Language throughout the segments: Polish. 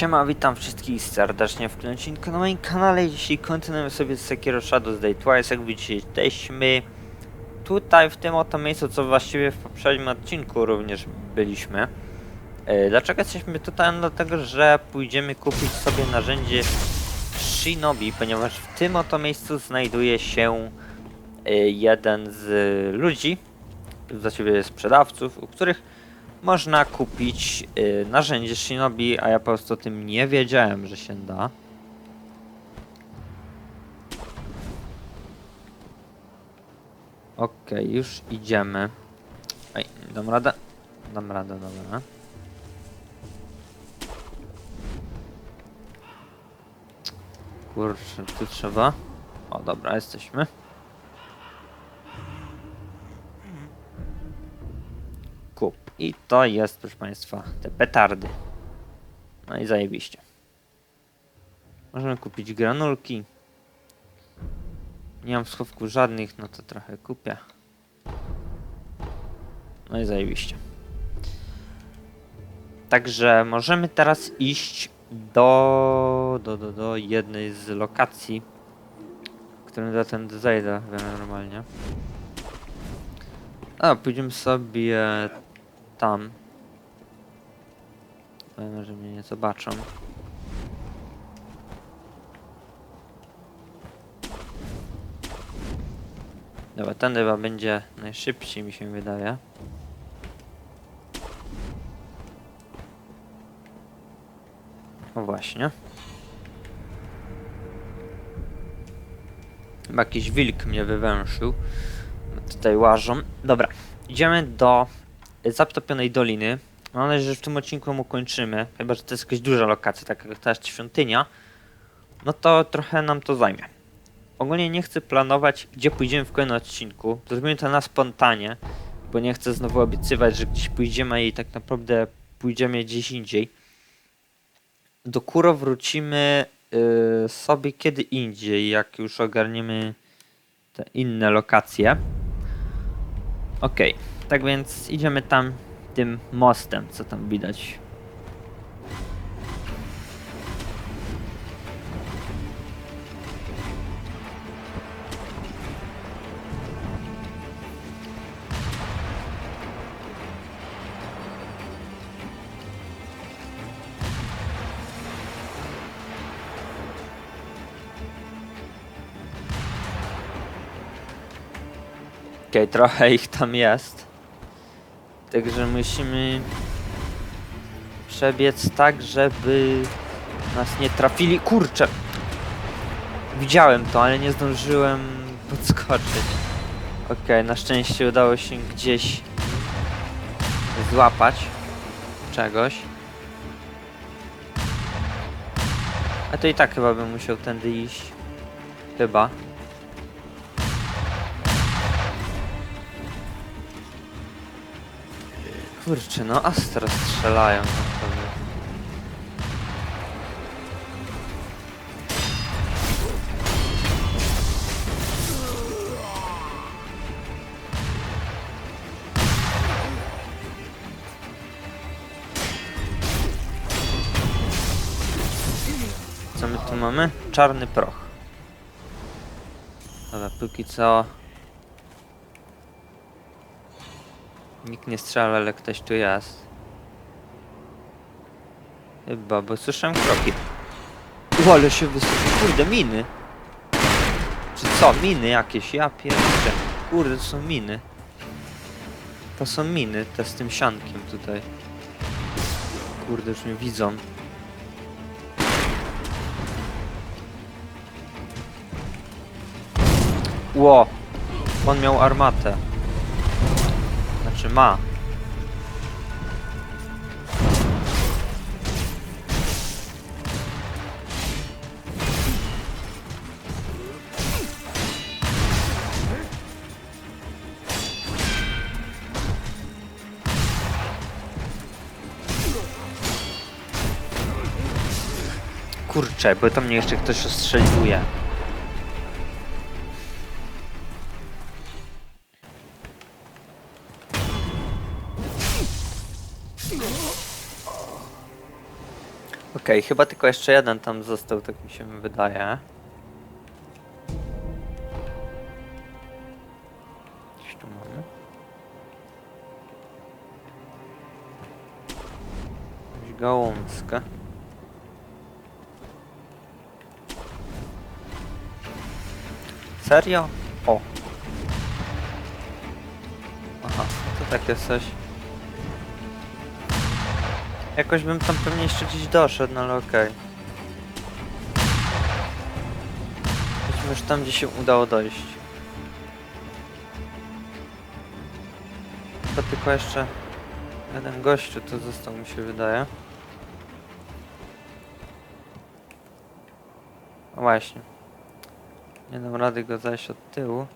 Siema, witam wszystkich serdecznie w tym odcinku na moim kanale. Dzisiaj kontynuujemy sobie Sekiro Shadows Day Twice. Jak widzicie, jesteśmy tutaj w tym oto miejscu, co właściwie w poprzednim odcinku również byliśmy. E, Dlaczego jesteśmy tutaj? No dlatego, że pójdziemy kupić sobie narzędzie Shinobi, ponieważ w tym oto miejscu znajduje się e, jeden z ludzi, właściwie sprzedawców, u których można kupić y, narzędzie Shinobi, a ja po prostu o tym nie wiedziałem, że się da. Okej, już idziemy. Ej, dam radę? Dam radę, dobra. Kurczę, tu trzeba. O, dobra, jesteśmy. I to jest, proszę Państwa, te petardy. No i zajebiście. Możemy kupić granulki. Nie mam w schowku żadnych, no to trochę kupię. No i zajebiście. Także możemy teraz iść do, do, do, do jednej z lokacji, którym za ten zajdę normalnie. A, pójdziemy sobie tam. Powiem, że mnie nie zobaczą. Dobra, ten chyba będzie najszybciej mi się wydaje. O właśnie. Chyba jakiś wilk mnie wywęszył. Tutaj łażą. Dobra, idziemy do Zaptopionej Doliny. Mam nadzieję, że w tym odcinku ją ukończymy. Chyba, że to jest jakaś duża lokacja, taka jak ta świątynia. No to trochę nam to zajmie. Ogólnie nie chcę planować, gdzie pójdziemy w kolejnym odcinku. Zrobimy to na spontanie, bo nie chcę znowu obiecywać, że gdzieś pójdziemy i tak naprawdę pójdziemy gdzieś indziej. Do Kuro wrócimy yy, sobie kiedy indziej, jak już ogarniemy te inne lokacje. Okej, tak więc idziemy tam tym mostem, co tam widać. Okej, trochę ich tam jest. Także musimy przebiec tak, żeby nas nie trafili. Kurczę! Widziałem to, ale nie zdążyłem podskoczyć. Okej, na szczęście udało się gdzieś złapać czegoś. A to i tak chyba bym musiał tędy iść. Chyba. Kurczę, no Astra strzelają naprawdę. Co my tu mamy? Czarny proch. Dobra, póki co Nikt nie strzela, ale ktoś tu jest. Chyba, bo słyszałem kroki. U, ale się wysypie. Kurde, miny. Czy co? Miny jakieś? Ja pierdzę. Kurde, to są miny. To są miny, te z tym siankiem tutaj. Kurde, już mnie widzą. Ło! On miał armatę. Znaczy ma. Kurczę, bo to mnie jeszcze ktoś ostrzeliwuje. Okej, chyba tylko jeszcze jeden tam został, tak mi się wydaje. Gdzieś tu mamy. Jakąś gałązkę. Serio? O! Aha, to takie coś. Jakoś bym tam pewnie jeszcze gdzieś doszedł, no ale okej. Chodźmy już tam, gdzie się udało dojść. To tylko jeszcze jeden gościu tu został, mi się wydaje. Właśnie. Nie dam rady go zajść od tyłu.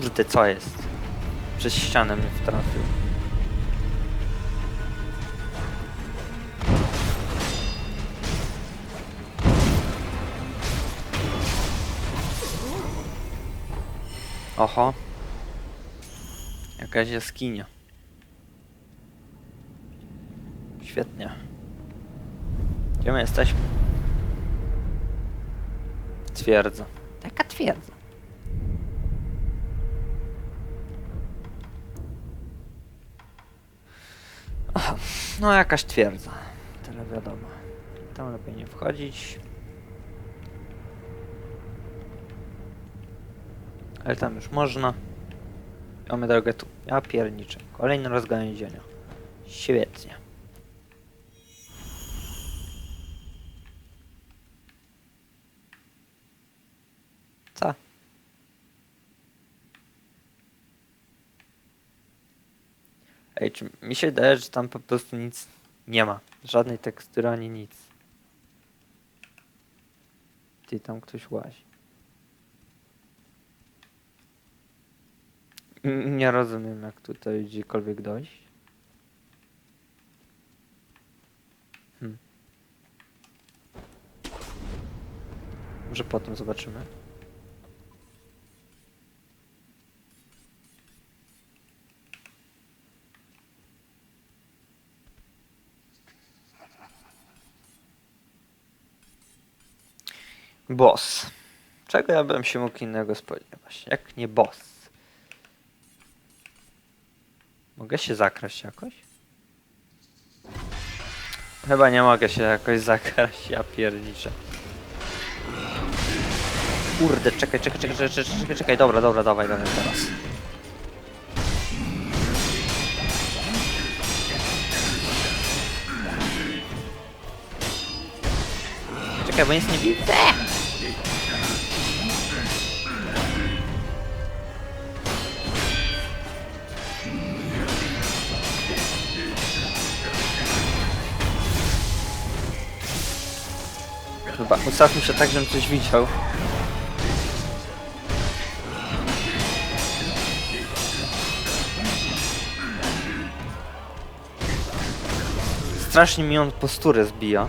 Kurde, co jest? Przez ścianę mnie wtrafił. Oho. Jakaś jaskinia. Świetnie. Gdzie my jesteśmy? Twierdza. Taka twierdza. No jakaś twierdza. Tyle wiadomo. Tam lepiej nie wchodzić. Ale tam już można. Mamy drogę tu. Ja pierniczę. Kolejne rozgałęzienia. Świetnie. Ej, czy mi się wydaje, że tam po prostu nic nie ma. Żadnej tekstury ani nic. Ty tam ktoś łazi. Nie rozumiem, jak tutaj gdziekolwiek dojść. Hmm. Może potem zobaczymy. Boss. Czego ja bym się mógł innego spodziewać? Jak nie boss? Mogę się zakraść jakoś? Chyba nie mogę się jakoś zakraść, ja pierniczę. Kurde, czekaj, czekaj, czekaj, czekaj, czekaj, czekaj, dobra, dobra, dawaj, dawaj teraz. Czekaj, bo nic nie widzę. Chyba ustawmy się tak, żebym coś widział. Strasznie mi on posturę zbija.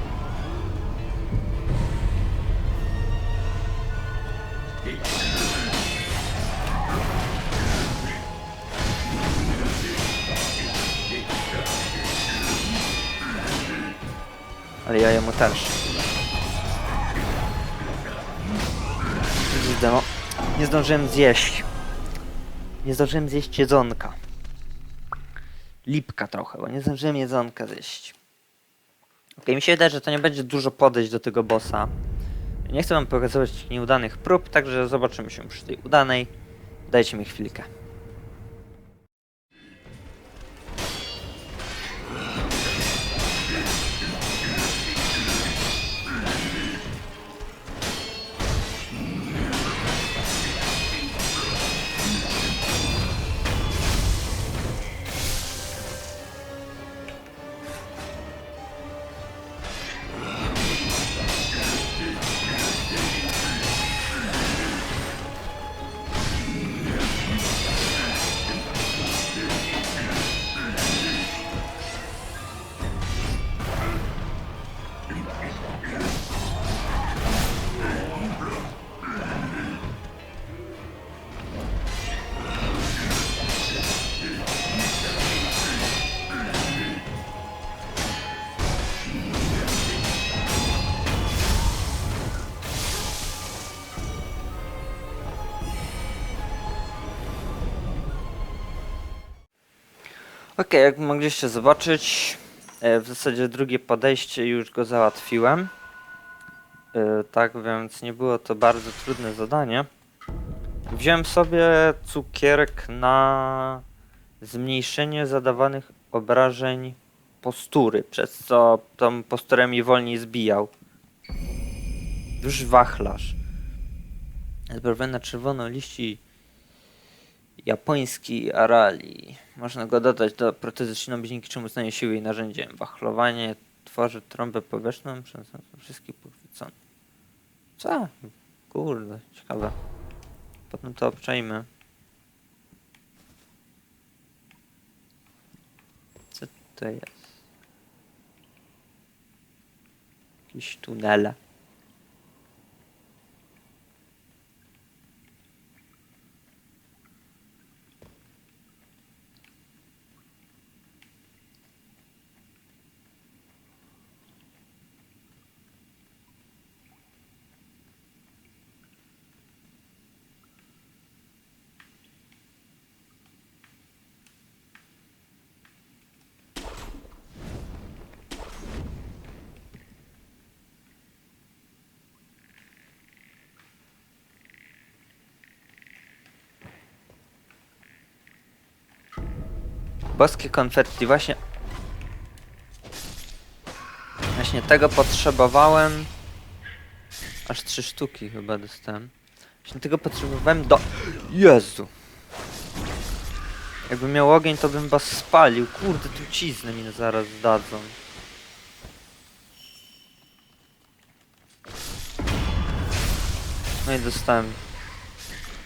Ale ja jemu też. Nie zdążyłem zjeść. Nie zdążyłem zjeść jedzonka. Lipka trochę, bo nie zdążyłem jedzonka zjeść. Okej, mi się wydaje, że to nie będzie dużo podejść do tego bossa. Nie chcę wam pokazywać nieudanych prób, także zobaczymy się przy tej udanej. Dajcie mi chwilkę. Okej, jak mogliście zobaczyć, e, w zasadzie drugie podejście już go załatwiłem. E, Tak więc nie było to bardzo trudne zadanie. Wziąłem sobie cukierek na zmniejszenie zadawanych obrażeń postury, przez co tą posturę mi wolniej zbijał. Już wachlarz. Zbrojony na czerwono liści japoński arali. Można go dodać do protezy szynowej, dzięki czemu stanie siły i narzędziem. Wachlowanie tworzy trąbę powietrzną przez wszystkich pochwyconych. Co? Kurde, ciekawe. Potem to obczajmy. Co to jest? Jakieś tunele. Boskie konfetti, właśnie... Właśnie tego potrzebowałem. Aż trzy sztuki chyba dostałem. Właśnie tego potrzebowałem do... Jezu! Jakbym miał ogień, to bym was spalił. Kurde, trucizny mi zaraz dadzą. No i dostałem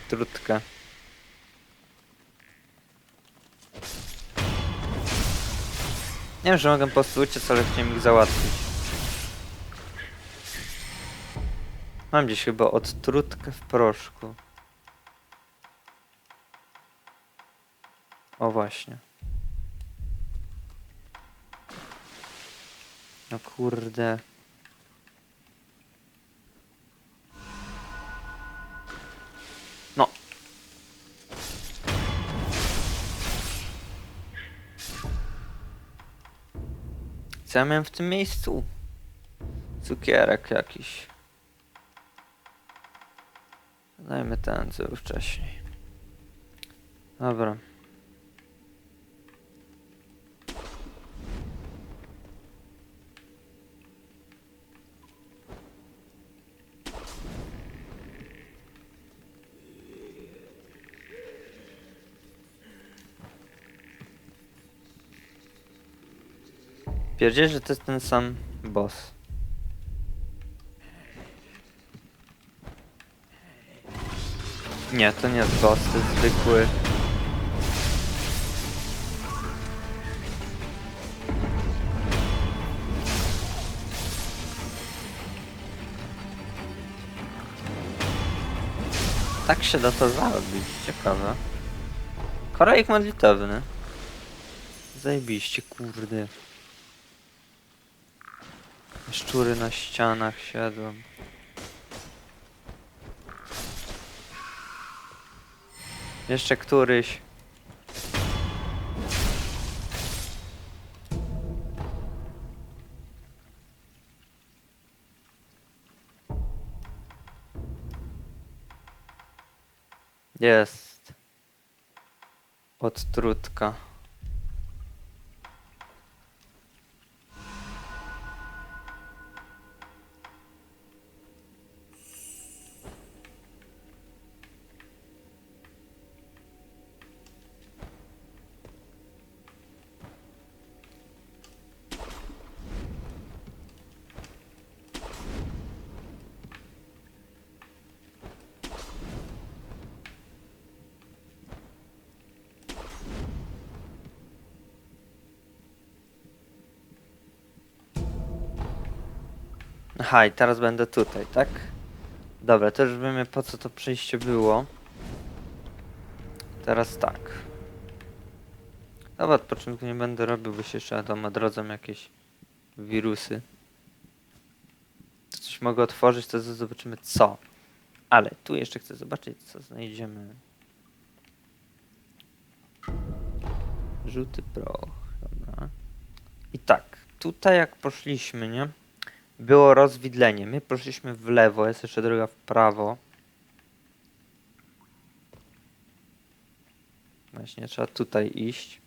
trutkę. Nie wiem, że mogę po prostu uciec, ale chciałem ich załatwić. Mam gdzieś chyba odtrutkę w proszku. O właśnie. No kurde. Co ja miałem w tym miejscu? Cukierek jakiś. Dajmy ten, co był wcześniej. Dobra. Pierdzie, że to jest ten sam boss. Nie, to nie jest boss, to jest zwykły. Tak się da to zrobić, ciekawe. Korejek modlitewny. Zajebiście, kurde. Szczury na ścianach siedzą. Jeszcze któryś. Jest. Odtrutka. Aha, i teraz będę tutaj, tak? Dobra, to już wiemy po co to przejście było. Teraz tak. Dobra, od początku nie będę robił, bo się jeszcze tam odrodzą jakieś wirusy. Coś mogę otworzyć, to zobaczymy co. Ale tu jeszcze chcę zobaczyć, co znajdziemy. Żółty proch, dobra. I tak, tutaj jak poszliśmy, nie? Było rozwidlenie. My poszliśmy w lewo, jest jeszcze droga w prawo. Właśnie, trzeba tutaj iść.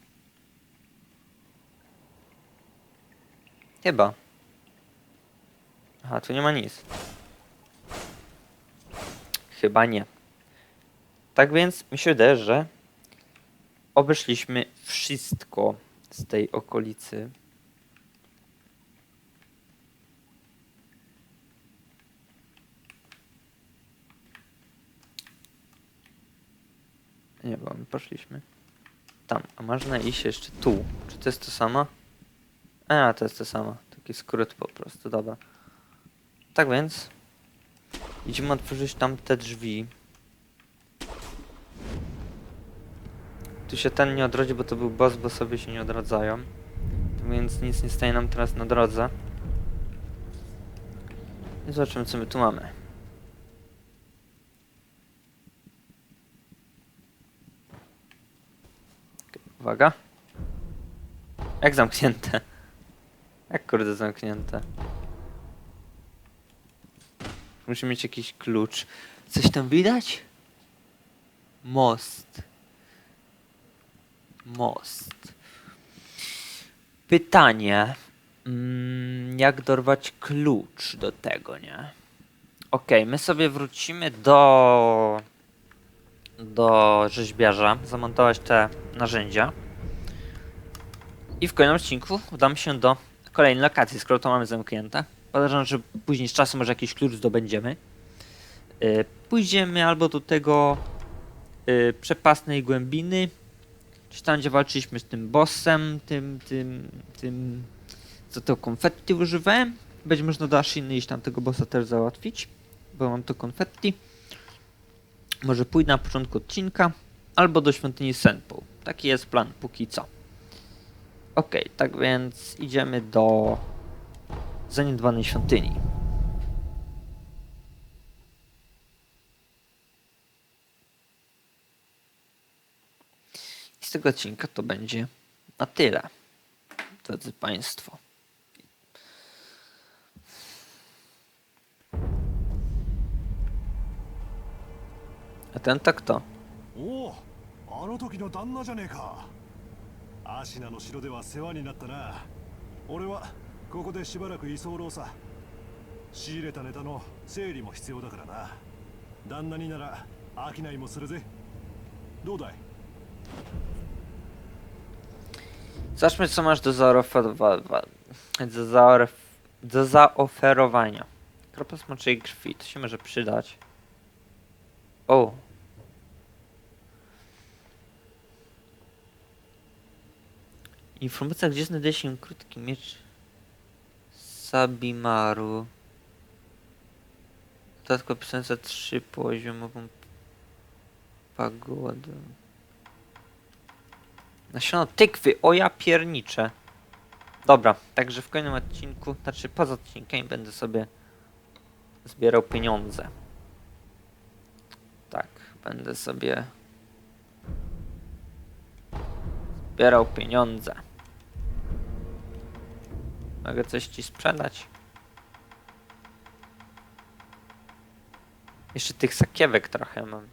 Chyba. Aha, tu nie ma nic. Chyba nie. Tak więc mi się wydaje, że obeszliśmy wszystko z tej okolicy. Nie, bo my poszliśmy tam, a można iść jeszcze tu. Czy to jest to samo? A, to jest to samo. Taki skrót po prostu, dobra. Tak więc idziemy otworzyć tam te drzwi. Tu się ten nie odrodzi, bo to był boss, bo sobie się nie odradzają. Tak Więc nic nie staje nam teraz na drodze. I zobaczymy, co my tu mamy. Okej, Uwaga. Jak zamknięte? Jak kurde zamknięte? Musi mieć jakiś klucz. Coś tam widać? Most. Most. Pytanie. Mm, jak dorwać klucz do tego, nie? Okej, my sobie wrócimy do do rzeźbiarza, zamontować te narzędzia. I w kolejnym odcinku udamy się do kolejnej lokacji, skoro to mamy zamknięte. Podejrzewam, że później z czasem może jakiś klucz zdobędziemy. Yy, pójdziemy albo do tego yy, przepasnej głębiny, czy tam gdzie walczyliśmy z tym bossem, tym, tym, tym, co to konfetti używałem. Będzie można do Ashiny iść tam tego bossa też załatwić, bo mam to konfetti. Może pójdę na początku odcinka, albo do świątyni Senpu. Taki jest plan póki co. Okej, tak więc idziemy do zaniedbanej świątyni. I z tego odcinka to będzie na tyle, drodzy Państwo. A ten to kto? おおあの時の旦那じゃねえか アシナの城では世話になったな俺はここでしばらく居候さ仕入れたネタの整理も必要だからな旦那になら商いもするぜどうだい Zobaczmy, co masz do, zaoferowa- do, zaoref- do zaoferowania. Kropla smoczej krwi, to się może przydać. O! Informacja, gdzie znajduje się krótki miecz Sabimaru. Dodatkowo opisująca trzy poziomową pagodę. Nasiono tykwy, o ja pierniczę. Dobra, także w kolejnym odcinku, znaczy poza odcinkiem będę sobie zbierał pieniądze. Tak, będę sobie zbierał pieniądze. Mogę coś ci sprzedać. Jeszcze tych sakiewek trochę mam.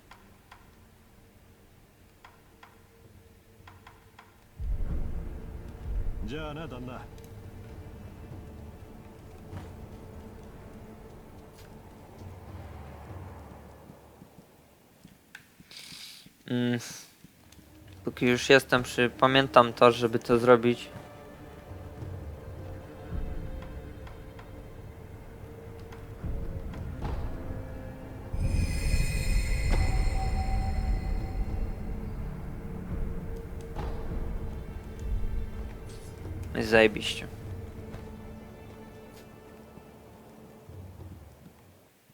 Mm. Póki już jestem przy... Pamiętam to, żeby to zrobić. Zajebiście.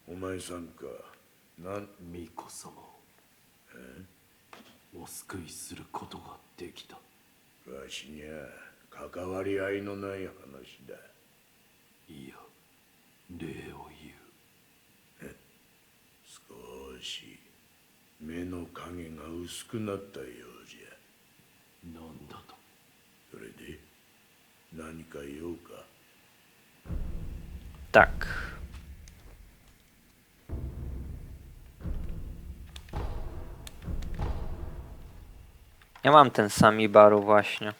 お前さんかなん巫女様お救いすることができたわしにゃ関わり合いのない話だいや礼を言う少し目の影が薄くなったよう何か用か Tak. Ja mam ten sami baru właśnie.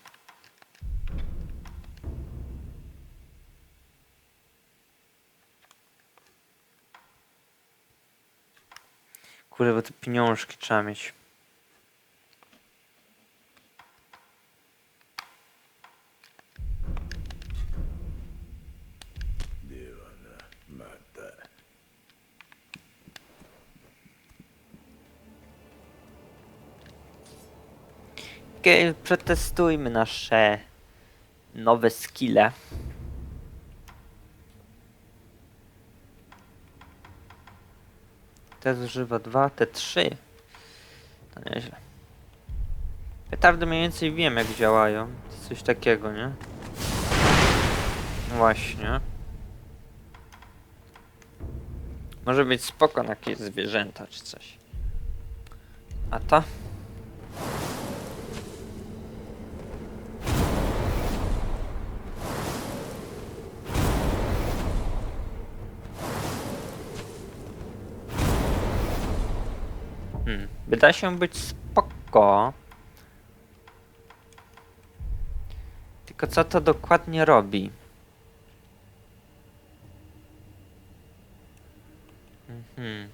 Kurde, bo te pieniążki trzeba mieć. Okej, przetestujmy nasze nowe skille. Te zużywa dwa, te trzy. To nieźle. Petardy mniej więcej wiem jak działają. Coś takiego, nie? Właśnie. Może być spoko na jakieś zwierzęta czy coś. A ta? Hmm. Wydaje się być spoko. Tylko co to dokładnie robi? Mhm.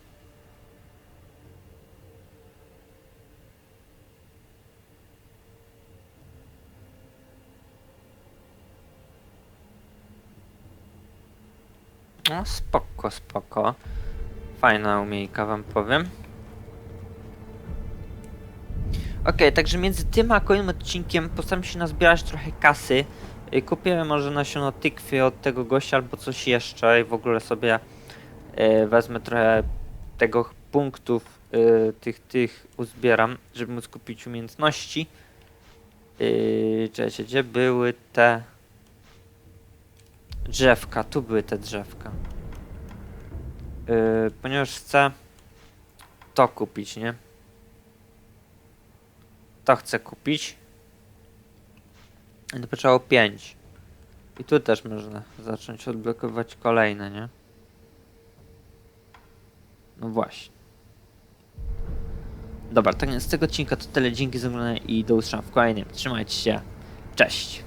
No spoko, spoko. Fajna umiejka wam powiem. Okej, także między tym a kolejnym odcinkiem postaram się nazbierać trochę kasy. Y, Kupię może nasiono tykwy od tego gościa albo coś jeszcze i w ogóle sobie y, wezmę trochę tego punktów y, tych, tych uzbieram, żeby móc kupić umiejętności. Yy, gdzie były te drzewka? Tu były te drzewka. Yy, ponieważ chcę to kupić, nie? To chcę kupić. I to potrzeba 5. I tu też można zacząć odblokowywać kolejne, nie? No właśnie. Dobra, tak więc z tego odcinka to tyle. Dzięki za oglądanie i do usłyszenia w kolejnym. Trzymajcie się. Cześć.